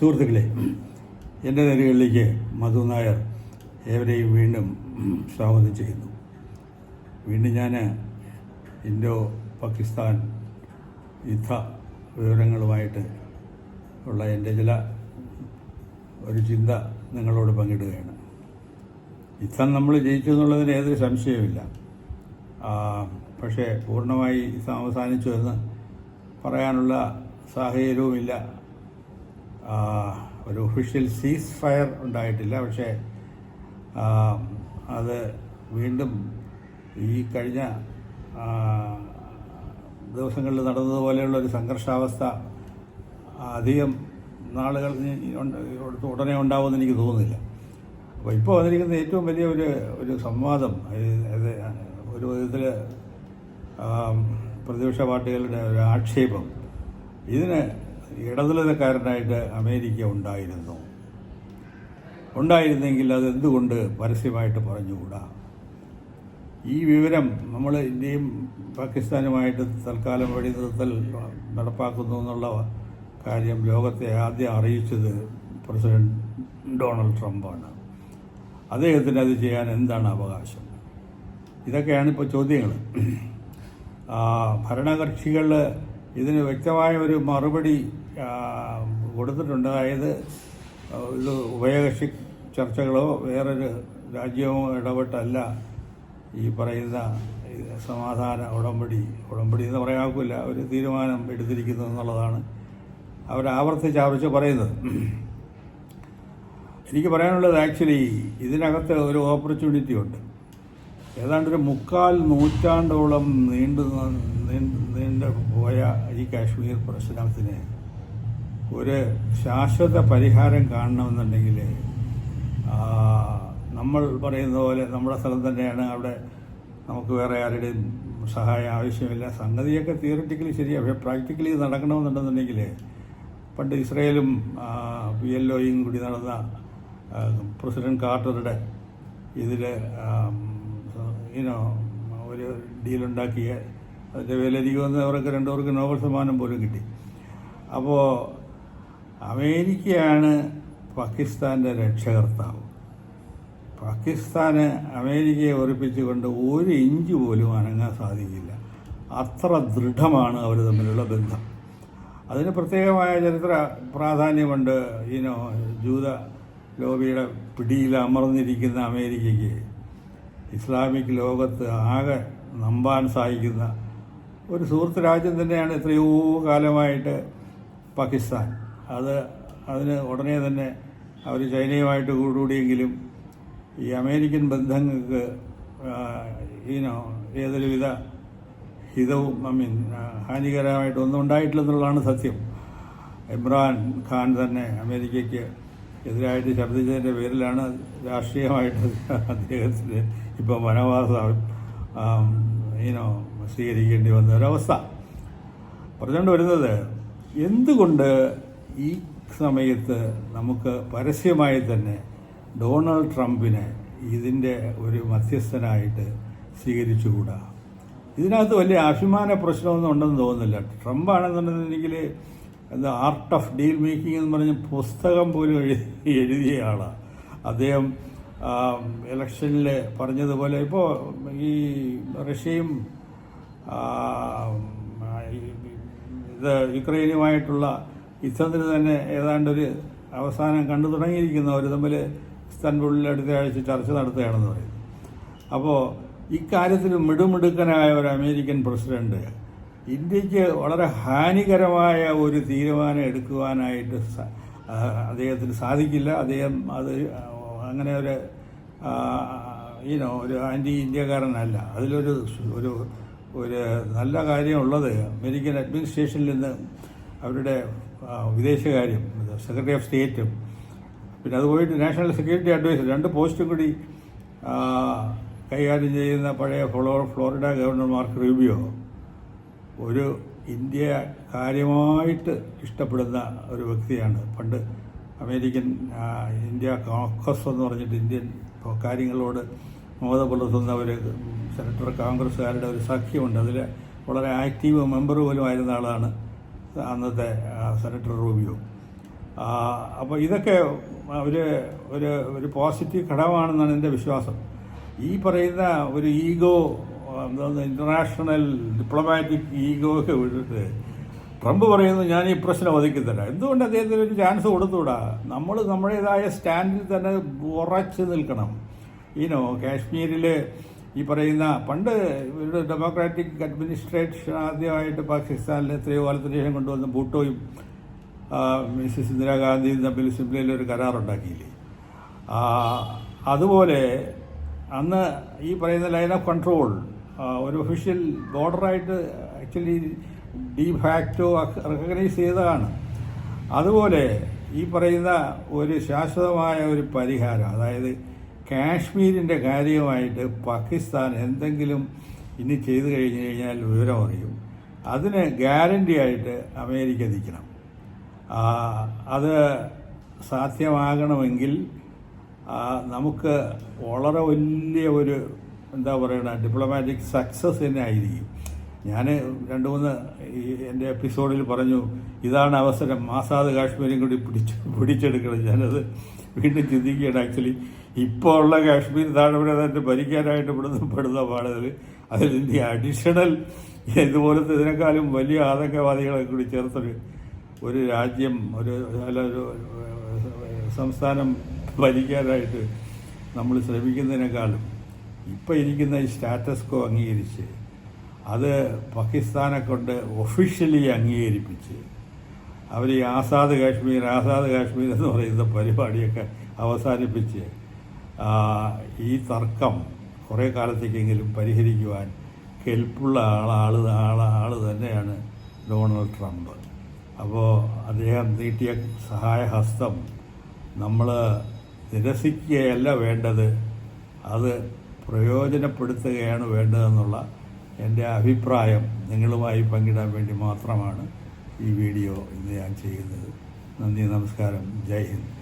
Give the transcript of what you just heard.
സുഹൃത്തുക്കളെ എന്റെ നേരുകളിലേക്ക് മധു നായർ ഏവരെയും വീണ്ടും സ്വാഗതം ചെയ്യുന്നു. വീണ്ടും ഞാൻ ഇൻഡോ പാകിസ്ഥാൻ യുദ്ധ വിവരങ്ങളുമായിട്ട് ഉള്ള എന്റെ ചില ഒരു ചിന്ത നിങ്ങളോട് പങ്കിടുകയാണ്. യുദ്ധം നമ്മൾ ജയിച്ചു എന്നുള്ളതിന് ഏതൊരു സംശയവുമില്ല. പക്ഷേ പൂർണമായി യുദ്ധം അവസാനിച്ചു എന്ന് പറയാനുള്ള സാഹചര്യവുമില്ല. ഒരു ഒഫീഷ്യൽ സീസ് ഫയർ ഉണ്ടായിട്ടില്ല. പക്ഷേ അത് വീണ്ടും ഈ കഴിഞ്ഞ ദിവസങ്ങളിൽ നടന്നതുപോലെയുള്ള ഒരു സംഘർഷാവസ്ഥ അധികം നാളുകൾ ഉടനെ ഉണ്ടാവുമെന്ന് എനിക്ക് തോന്നുന്നില്ല. അപ്പോൾ ഇപ്പോൾ വന്നിരിക്കുന്ന ഏറ്റവും വലിയ ഒരു ഒരു സംവാദം ഒരു വിധത്തിൽ പ്രതിപക്ഷ പാർട്ടികളുടെ ഒരു ആക്ഷേപം ഇതിന് ഇടനിലക്കാരനായിട്ട് അമേരിക്ക ഉണ്ടായിരുന്നു. ഉണ്ടായിരുന്നെങ്കിൽ അത് എന്തുകൊണ്ട് പരസ്യമായിട്ട് പറഞ്ഞുകൂടാ? ഈ വിവരം നമ്മൾ ഇന്ത്യയും പാകിസ്ഥാനുമായിട്ട് തൽക്കാലം വഴി നിർത്തൽ നടപ്പാക്കുന്നു എന്നുള്ള കാര്യം ലോകത്തെ ആദ്യം അറിയിച്ചത് പ്രസിഡന്റ് ഡൊണാൾഡ് ട്രംപാണ്. അദ്ദേഹത്തിന് അത് ചെയ്യാൻ എന്താണ് അവകാശം? ഇതൊക്കെയാണ് ഇപ്പോൾ ചോദ്യങ്ങൾ ഭരണകക്ഷികൾ ഇതിന് വ്യക്തമായ ഒരു മറുപടി കൊടുത്തിട്ടുണ്ട്. അതായത് ഇത് ഉഭയകക്ഷി ചർച്ചകളോ വേറൊരു രാജ്യമോ ഇടപെട്ടല്ല ഈ പറയുന്ന സമാധാന ഉടമ്പടി. ഉടമ്പടി എന്ന് പറയാക്കില്ല ഒരു തീരുമാനം എടുത്തിരിക്കുന്നു എന്നുള്ളതാണ് അവർ ആവർത്തിച്ച് ആവർത്തിച്ച് പറയുന്നത്. എനിക്ക് പറയാനുള്ളത് ആക്ച്വലി ഇതിനകത്ത് ഒരു ഓപ്പർച്യൂണിറ്റി ഉണ്ട്. ഏതാണ്ട് ഒരു മുക്കാൽ നൂറ്റാണ്ടോളം നീണ്ട നീണ്ടു പോയ ഈ കാശ്മീർ പ്രശ്നത്തിന് ഒരു ശാശ്വത പരിഹാരം കാണണമെന്നുണ്ടെങ്കിൽ നമ്മൾ പറയുന്ന പോലെ നമ്മുടെ സ്ഥലം തന്നെയാണ്. അവിടെ നമുക്ക് വേറെ ആരുടെയും സഹായം ആവശ്യമില്ല. സംഗതിയൊക്കെ തിയറിറ്റിക്കലി ശരിയാണ് പക്ഷേ പ്രാക്ടിക്കലി നടക്കണമെന്നുണ്ടെന്നുണ്ടെങ്കിൽ പണ്ട് ഇസ്രയേലും പി എൽ ഒയും കൂടി നടന്ന പ്രസിഡന്റ് കാർട്ടറുടെ ഇതിൽ ഇനോ ഒരു ഡീലുണ്ടാക്കിയ അതിന്റെ വിലരിക്കുമെന്ന് അവർക്ക് രണ്ടുപേർക്ക് നോബൽ സമ്മാനം പോലും കിട്ടി. അപ്പോൾ അമേരിക്കയാണ് പാകിസ്ഥാന്റെ രക്ഷകർത്താവ്. പാകിസ്ഥാന് അമേരിക്കയെ ഉറപ്പിച്ചുകൊണ്ട് ഒരു ഇഞ്ച് പോലും അനങ്ങാൻ സാധിക്കില്ല. അത്ര ദൃഢമാണ് അവർ തമ്മിലുള്ള ബന്ധം. അതിന് പ്രത്യേകമായ ചരിത്ര പ്രാധാന്യമുണ്ട്. ഈനോ ജൂത ലോബിയുടെ പിടിയിൽ അമർന്നിരിക്കുന്ന അമേരിക്കയ്ക്ക്. ഇസ്ലാമിക് ലോകത്ത് ആകെ നമ്പാൻ സഹായിക്കുന്ന ഒരു സുഹൃത്ത് രാജ്യം തന്നെയാണ് എത്രയോ കാലമായിട്ട് പാകിസ്ഥാൻ. അത് അതിന് ഉടനെ തന്നെ അവർ ചൈനയുമായിട്ട് കൂടിയെങ്കിലും ഈ അമേരിക്കൻ ബന്ധങ്ങൾക്ക് ഈനോ ഏതൊരുവിധ ഹിതവും ഐ മീൻ ഹാനികരമായിട്ടൊന്നും ഉണ്ടായിട്ടില്ലെന്നുള്ളതാണ് സത്യം. ഇമ്രാൻ ഖാൻ തന്നെ അമേരിക്കയ്ക്ക് എതിരായിട്ട് ശബ്ദിച്ചതിന്റെ പേരിലാണ് രാഷ്ട്രീയമായിട്ട് അദ്ദേഹത്തിന് ഇപ്പോൾ വനവാസം ഈനോ സ്വീകരിക്കേണ്ടി വന്ന ഒരവസ്ഥ. പറഞ്ഞുകൊണ്ട് വരുന്നത് എന്തുകൊണ്ട് ഈ സമയത്ത് നമുക്ക് പരസ്യമായി തന്നെ ഡൊണാൾഡ് ട്രംപിനെ ഇതിന്റെ ഒരു മധ്യസ്ഥനായിട്ട് സ്വീകരിച്ചുകൂടാ. ഇതിനകത്ത് വലിയ അഭിമാന പ്രശ്നമൊന്നും ഉണ്ടെന്ന് തോന്നുന്നില്ല. ട്രംപാണെന്നുണ്ടെങ്കിൽ എന്താ ആർട്ട് ഓഫ് ഡീൽ മേക്കിംഗ് എന്ന് പറഞ്ഞ പുസ്തകം പോലും എഴുതി എഴുതിയ ആളാണ് അദ്ദേഹം ഇലക്ഷനിൽ പറഞ്ഞതുപോലെ ഇപ്പോൾ ഈ റഷ്യയും ഇത് യുക്രൈനുമായിട്ടുള്ള യുദ്ധത്തിന് തന്നെ ഏതാണ്ടൊരു അവസാനം കണ്ടു തുടങ്ങിയിരിക്കുന്നു തമ്മിൽ ഇസ്താൻബുളിൽ അടുത്ത ആഴ്ച ചർച്ച നടത്തുകയാണെന്ന് പറയുന്നു. അപ്പോൾ ഇക്കാര്യത്തിൽ മിടുമിടുക്കനായ ഒരു അമേരിക്കൻ പ്രസിഡന്റ് ഇന്ത്യയ്ക്ക് വളരെ ഹാനികരമായ ഒരു തീരുമാനം എടുക്കുവാനായിട്ട് അദ്ദേഹത്തിന് സാധിക്കില്ല. അദ്ദേഹം അത് അങ്ങനെ ഒരു ഈനോ ഒരു ആന്റി ഇന്ത്യക്കാരനല്ല. അതിലൊരു ഒരു ഒരു നല്ല കാര്യമുള്ളത് അമേരിക്കൻ അഡ്മിനിസ്ട്രേഷനിൽ നിന്ന് അവരുടെ വിദേശകാര്യം സെക്രട്ടറി ഓഫ് സ്റ്റേറ്റും പിന്നെ അത് പോയിട്ട് നാഷണൽ സെക്യൂരിറ്റി അഡ്വൈസർ രണ്ട് പോസ്റ്റും കൂടി കൈകാര്യം ചെയ്യുന്ന പഴയ ഫ്ലോ ഫ്ലോറിഡ ഗവർണർ മാർക്ക് റൂബിയോ ഒരു ഇന്ത്യ കാര്യമായിട്ട് ഇഷ്ടപ്പെടുന്ന ഒരു വ്യക്തിയാണ്. പണ്ട് അമേരിക്കൻ ഇന്ത്യ കോക്കസ് എന്ന് പറഞ്ഞിട്ട് ഇന്ത്യൻ കാര്യങ്ങളോട് മോദ പുലർത്തുന്ന ഒരു സെനറ്റർ കോൺഗ്രസ്സുകാരുടെ ഒരു സഖ്യമുണ്ട്. അതിൽ വളരെ ആക്റ്റീവ് മെമ്പർ പോലും ആയിരുന്ന ആളാണ് അന്നത്തെ സെനറ്റർ റൂബിയോ. അപ്പോൾ ഇതൊക്കെ ഒരു ഒരു ഒരു പോസിറ്റീവ് ഘടകമാണെന്നാണ് എന്റെ വിശ്വാസം. ഈ പറയുന്ന ഒരു ഈഗോ ഇന്റർനാഷണൽ ഡിപ്ലോമാറ്റിക് ഈഗോ ഒക്കെ വിട്ടിട്ട് ട്രംപ് പറയുന്നു ഞാൻ ഈ പ്രശ്നം ഒതുക്കിത്തരാം. എന്തുകൊണ്ട് അദ്ദേഹത്തിന് ഒരു ചാൻസ് കൊടുത്തുകൂടാ നമ്മൾ നമ്മുടേതായ സ്റ്റാൻഡിൽ തന്നെ ഉറച്ചു നിൽക്കണം. ഈനോ കാശ്മീരിൽ ഈ പറയുന്ന പണ്ട് ഇവരുടെ ഡെമോക്രാറ്റിക് അഡ്മിനിസ്ട്രേഷൻ ആദ്യമായിട്ട് പാകിസ്ഥാനിൽ എത്രയോ കാലത്തിന് ശേഷം കൊണ്ടുവന്ന ഭൂട്ടോയും മിസ്സസ് ഇന്ദിരാഗാന്ധിയും തമ്മിൽ സിംലയിൽ ഒരു കരാറുണ്ടാക്കിയില്ലേ? അതുപോലെ അന്ന് ഈ പറയുന്ന ലൈൻ ഓഫ് കൺട്രോൾ ഒരു ഒഫീഷ്യൽ ബോർഡറായിട്ട് ആക്ച്വലി ഡി ഫാക്റ്റോ റെക്കഗ്നൈസ് ചെയ്തതാണ്. അതുപോലെ ഈ പറയുന്ന ഒരു ശാശ്വതമായ ഒരു പരിഹാരം അതായത് കാശ്മീരിന്റെ കാര്യമായിട്ട് പാകിസ്ഥാൻ എന്തെങ്കിലും ഇനി ചെയ്തു കഴിഞ്ഞു കഴിഞ്ഞാൽ വിവരം അറിയും. അതിന് ഗ്യാരണ്ടി ആയിട്ട് അമേരിക്ക നിൽക്കണം. അത് സാധ്യമാകണമെങ്കിൽ നമുക്ക് വളരെ വലിയ ഒരു എന്താ പറയുക ഡിപ്ലോമാറ്റിക് സക്സസ് തന്നെ ആയിരിക്കും. ഞാൻ രണ്ട് മൂന്ന് ഈ എന്റെ എപ്പിസോഡിൽ പറഞ്ഞു ഇതാണ് അവസരം. ആസാദ് കാശ്മീരും കൂടി പിടിച്ച് പിടിച്ചെടുക്കണം. ഞാനത് വീണ്ടും ചിന്തിക്കുകയാണ്. ആക്ച്വലി ഇപ്പോൾ ഉള്ള കാശ്മീർ താഴ്വര തന്നെ ഭരിക്കാനായിട്ട് ഇവിടുന്ന് പെടുന്ന പാടുകൾ അതിൽ ഇന്ത്യ അഡീഷണൽ ഇതുപോലത്തെ ഇതിനേക്കാളും വലിയ ആതങ്കവാദികളെ കൂടി ചേർത്തൊരു ഒരു രാജ്യം ഒരു അല്ല ഒരു സംസ്ഥാനം ഭരിക്കാനായിട്ട് നമ്മൾ ശ്രമിക്കുന്നതിനേക്കാളും ഇപ്പം ഇരിക്കുന്ന ഈ സ്റ്റാറ്റസ് കോ അംഗീകരിച്ച് അത് പാകിസ്ഥാനെ കൊണ്ട് ഒഫീഷ്യലി അംഗീകരിപ്പിച്ച് അവർ ഈ ആസാദ് കാശ്മീർ ആസാദ് കാശ്മീർ എന്ന് പറയുന്ന പരിപാടിയൊക്കെ അവസാനിപ്പിച്ച് ഈ തർക്കം കുറേ കാലത്തേക്കെങ്കിലും പരിഹരിക്കുവാൻ കെൽപ്പുള്ള ആൾ ആൾ ആൾ തന്നെയാണ് ഡൊണാൾഡ് ട്രംപ്. അപ്പോൾ അദ്ദേഹം നീട്ടിയ സഹായഹസ്തം നമ്മൾ നിരസിക്കുകയല്ല വേണ്ടത് അത് പ്രയോജനപ്പെടുത്തുകയാണ് വേണ്ടതെന്നുള്ള എന്റെ അഭിപ്രായം നിങ്ങളുമായി പങ്കിടാൻ വേണ്ടി മാത്രമാണ് ഈ വീഡിയോ ഇന്ന് ഞാൻ ചെയ്യുന്നത്. നന്ദി നമസ്കാരം. ജയ് ഹിന്ദ്.